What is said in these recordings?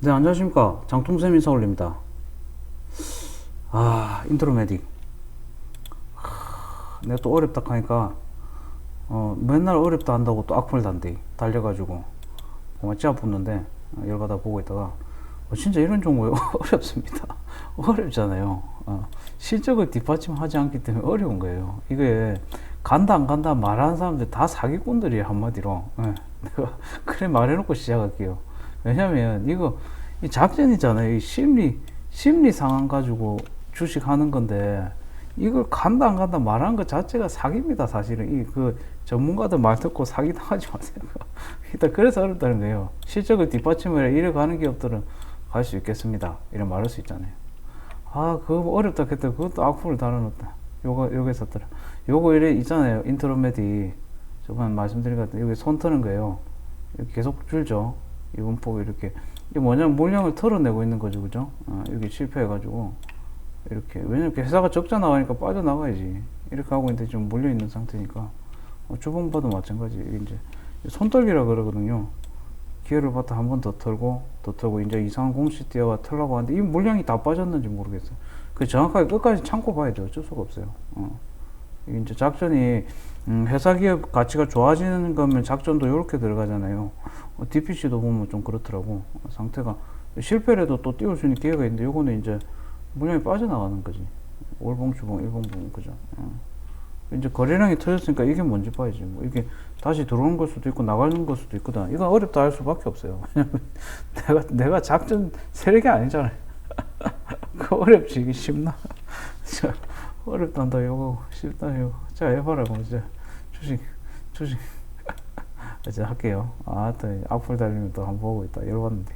네, 안녕하십니까. 장통쌤 인사 올립니다. 아, 인트로 메딕. 하, 내가 또 어렵다 하니까, 어, 맨날 어렵다 한다고 또 악플 단대. 달려가지고. 정말 찌아 붙는데, 어, 열받아 보고 있다가, 어, 진짜 이런 종목 어렵습니다. 어렵잖아요. 어, 실적을 뒷받침하지 않기 때문에 어려운 거예요. 이게, 간다, 안 간다 말하는 사람들 다 사기꾼들이에요, 한마디로. 예, 내가 그래 말해놓고 시작할게요. 왜냐면 이거 이 작전이잖아요. 이 심리 심리 상황 가지고 주식 하는 건데 이걸 간다 안 간다 말하는 것 자체가 사기입니다. 사실은 이 그 전문가들 말 듣고 사기 당하지 마세요. 일단 그래서 어렵다는 거예요. 실적을 뒷받침을 해 이래 가는 기업들은 갈 수 있겠습니다. 이런 말할 수 있잖아요. 아 그거 어렵다 그때 그것도 악플을 달아놓다. 요거 요거 있었더라. 요거 이래 있잖아요. 인트로메디 저번 말씀드린 것 같은 여기 손 트는 거예요. 계속 줄죠. 이 분포가 이렇게 이게 뭐냐면 물량을 털어내고 있는 거죠, 그죠? 아, 여기 실패해가지고 이렇게 왜냐면 회사가 적자 나가니까 빠져나가야지 이렇게 하고 있는데 좀 물려 있는 상태니까 어, 주봉봐도 마찬가지 이제 손떨기라 그러거든요. 기회를 봤다 한 번 더 털고 더 털고 이제 이상한 공식 뛰어와 털라고 하는데 이 물량이 다 빠졌는지 모르겠어요. 그 정확하게 끝까지 참고 봐야 돼요. 어쩔 수가 없어요. 어. 이제 작전이 음, 회사 기업 가치가 좋아지는 거면 작전도 이렇게 들어가잖아요. 어, DPC도 보면 좀 그렇더라고. 어, 상태가 실패라도 또 띄울 수 있는 기회가 있는데 요거는 이제 물량이 빠져나가는 거지. 월봉 주봉, 일봉봉 그죠. 어. 이제 거래량이 터졌으니까 이게 뭔지 봐야지. 뭐 이게 다시 들어오는 걸 수도 있고 나가는 걸 수도 있거든. 이건 어렵다 할 수밖에 없어요. 왜냐면 내가 내가 작전 세력이 아니잖아요. 그 어렵지 이게 쉽나? 자, 어렵단다 요거 쉽다 요거. 자 해봐라 그럼 이제 주식 주식 이제 할게요. 아, 또 악플 달리면 또 한번 보고 있다. 열받는데.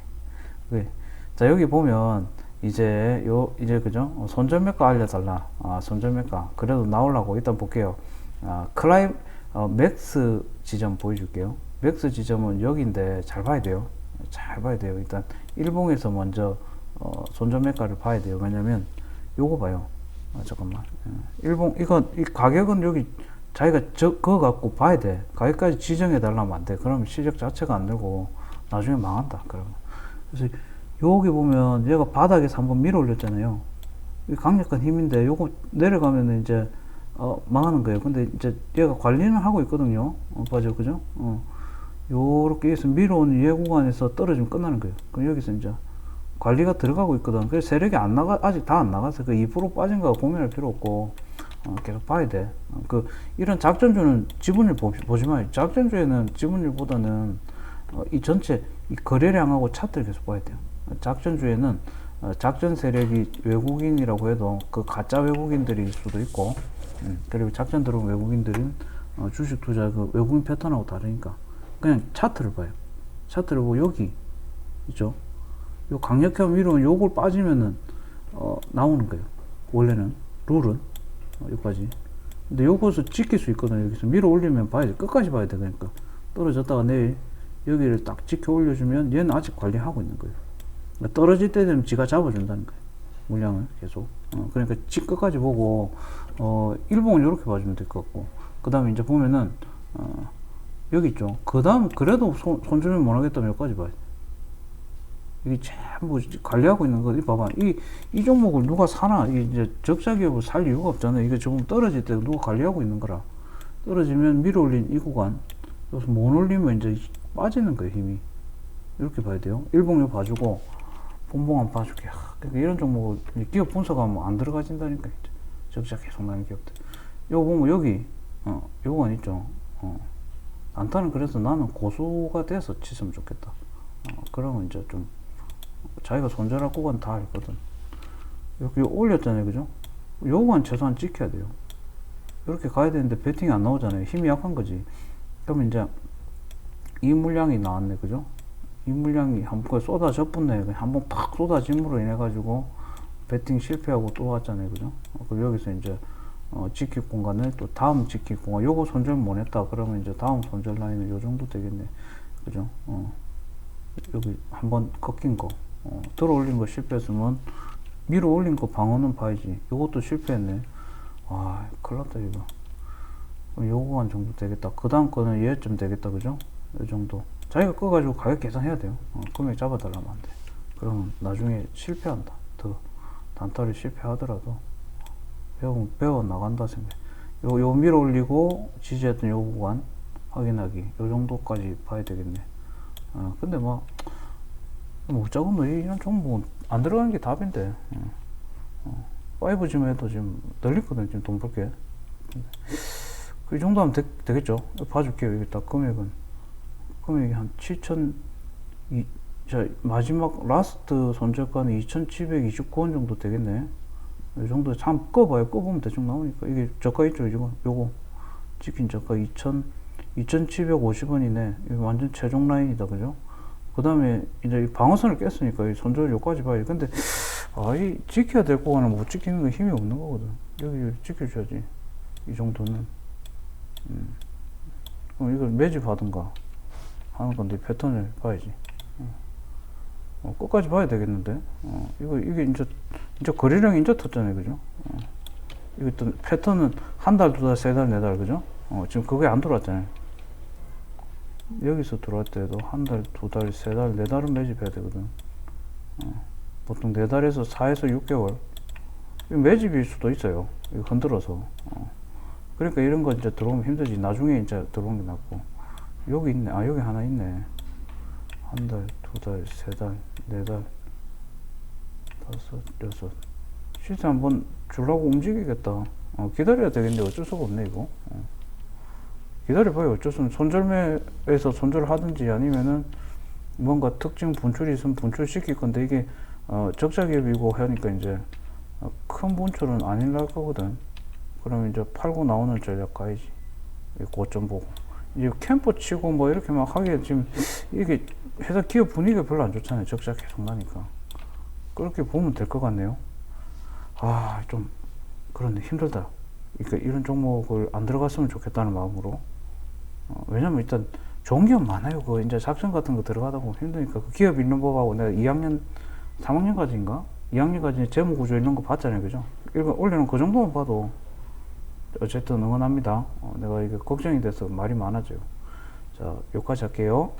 네. 자 여기 보면 이제 요 이제 그죠? 어, 손절매가 알려달라. 아 손절매가 그래도 나오려고 일단 볼게요. 아 클라임 어, 맥스 지점 보여줄게요. 맥스 지점은 여기인데 잘 봐야 돼요. 잘 봐야 돼요. 일단 일봉에서 먼저 어, 손절매가를 봐야 돼요. 왜냐면 요거 봐요. 아, 잠깐만. 예. 일봉 이건 이 가격은 여기 자기가 저 그거 갖고 봐야 돼. 가격까지 지정해 달라면 안 돼. 그러면 실적 자체가 안 늘고 나중에 망한다. 그러면 그래서 여기 보면 얘가 바닥에서 한번 밀어 올렸잖아요. 이 강력한 힘인데 요거 내려가면은 이제 어, 망하는 거예요. 근데 이제 얘가 관리는 하고 있거든요. 어, 맞아요. 그죠? 어. 요렇게 해서 밀어오는 얘 구간에서 떨어지면 끝나는 거예요. 그럼 여기서 이제 관리가 들어가고 있거든. 그래서 세력이 안 나가, 아직 다 안 나가서 그 2% 빠진 거 고민할 필요 없고, 어, 계속 봐야 돼. 어, 그, 이런 작전주는 지분율 보, 보지 마요. 작전주에는 지분율보다는 어, 이 전체 이 거래량하고 차트를 계속 봐야 돼요. 작전주에는 어, 작전 세력이 외국인이라고 해도 그 가짜 외국인들일 수도 있고, 음, 그리고 작전 들어온 외국인들은 어, 주식 투자 그 외국인 패턴하고 다르니까 그냥 차트를 봐요. 차트를 보고 여기 있죠. 요 강력한 위로 요걸 빠지면은 어, 나오는 거예요. 원래는 룰은 어, 여기까지. 근데 요것을 지킬 수 있거든요. 여기서 밀어 올리면 봐야 돼. 끝까지 봐야 돼. 그러니까 떨어졌다가 내일 여기를 딱 지켜 올려주면 얘는 아직 관리하고 있는 거예요. 그러니까 떨어질 때 되면 지가 잡아준다는 거예요. 물량을 계속. 어, 그러니까 지 끝까지 보고 어, 일봉을 이렇게 봐주면 될 것 같고 그 다음에 이제 보면은 어, 여기 있죠. 그 다음 그래도 손, 손주면 못하겠다면 여기까지 봐야 돼. 이게 전부 관리하고 있는 거지. 봐봐. 이, 이 종목을 누가 사나? 이제 적자 기업을 살 이유가 없잖아요. 이게 조금 떨어질 때 누가 관리하고 있는 거라. 떨어지면 밀어 올린 이 구간. 여기서 못 올리면 이제 빠지는 거예요, 힘이. 이렇게 봐야 돼요. 일봉요 봐주고, 본봉 안 봐줄게. 하, 그러니까 이런 종목을 기업 분석하면 안 들어가진다니까. 이제. 적자 계속 나는 기업들. 요거 보면 여기, 어, 요건 있죠. 어. 안타는 그래서 나는 고수가 돼서 치으면 좋겠다. 어, 그러면 이제 좀 자기가 손절할 구간 다 알거든. 여기 올렸잖아요, 그죠? 요건 최소한 지켜야 돼요. 이렇게 가야 되는데 배팅이 안 나오잖아요. 힘이 약한 거지. 그러면 이제 이 물량이 나왔네, 그죠? 이 물량이 한번 쏟아져 붙네. 한번 팍 쏟아짐으로 인해 가지고 배팅 실패하고 또 왔잖아요, 그죠? 어, 그리고 여기서 이제 어, 지킬 공간을 또 다음 지킬 공간, 요거 손절 못 했다. 그러면 이제 다음 손절 라인은 요 정도 되겠네, 그죠? 어. 여기 한번 꺾인 거, 어, 들어 올린 거 실패했으면 밀어 올린 거 방어는 봐야지. 요것도 실패했네. 아, 큰일 났다, 이거. 그럼 요거 한 정도 되겠다. 그 다음 거는 얘쯤 되겠다, 그죠? 요 정도. 자기가 꺼가지고 가격 계산해야 돼요. 어, 금액 잡아달라면 안 돼. 그러면 나중에 실패한다. 더 단타를 실패하더라도 배워 배워 나간다 생각. 요, 요 밀어 올리고 지지했던 요 구간 확인하기. 요 정도까지 봐야 되겠네. 어, 근데 뭐, 뭐, 어쩌고 뭐, 이런 종목은 안 들어가는 게 답인데. 어. 어. 5G만 해도 지금 늘리거든, 지금 돈 벌게. 그 정도 하면 되, 되겠죠. 봐줄게요, 여기 딱 금액은. 금액이 한 7천, 이, 자, 마지막 라스트 손절가는 2,729원 정도 되겠네. 이 정도 참 꺼봐요. 꺼보면 대충 나오니까. 이게 저가 있죠, 이거. 요거. 찍힌 저가 2,000, 2,750원이네. 이거 완전 최종 라인이다, 그죠? 그 다음에 이제 이 방어선을 깼으니까 이 손절 요까지 봐야 돼. 근데, 아, 이 지켜야 될 거는 못 지키는 건 힘이 없는 거거든. 여기, 지켜줘야지. 이 정도는. 음. 그럼 이걸 매집하든가 하는 건데 패턴을 봐야지. 어, 끝까지 봐야 되겠는데. 어, 이거, 이게 이제, 이제 거래량이 이제 텄잖아요. 그죠? 어. 또 패턴은 한 달, 두 달, 세 달, 네 달, 그죠? 어, 지금 그게 안 들어왔잖아요. 여기서 들어올 때도 한 달, 두 달, 세 달, 네 달은 매집해야 되거든. 어, 보통 네 달에서 4에서 6개월. 이거 매집일 수도 있어요. 흔들어서. 어. 그러니까 이런 거 이제 들어오면 힘들지. 나중에 이제 들어오는 게 낫고. 여기 있네. 아, 여기 하나 있네. 한 달, 두 달, 세 달, 네 달, 다섯, 여섯. 실제 한번 주려고 움직이겠다. 어, 기다려야 되겠는데 어쩔 수가 없네, 이거. 어. 기다려봐요. 없는. 손절매에서 손절을 하든지 아니면은 뭔가 특징 분출이 있으면 분출시킬 건데 이게 어, 적자 기업이고 하니까 이제 어, 큰 분출은 아닐랄 거거든. 그러면 이제 팔고 나오는 전략 가야지. 이 고점 보고. 이제 캠프 치고 뭐 이렇게 막 하기에 지금 이게 회사 기업 분위기가 별로 안 좋잖아요. 적자 계속 나니까. 그렇게 보면 될 것 같네요. 아, 좀, 그런데 힘들다. 그러니까 이런 종목을 안 들어갔으면 좋겠다는 마음으로. 어, 왜냐면 일단 좋은 기업 많아요. 그 이제 작전 같은 거 들어가다 보면 힘드니까 그 기업 있는 법하고 내가 2학년, 3학년까지인가? 2학년까지 재무 구조 이런 거 봤잖아요. 그죠? 이거 올해는 그 정도만 봐도 어쨌든 응원합니다. 어, 내가 이게 걱정이 돼서 말이 많아져요. 자, 여기까지 할게요.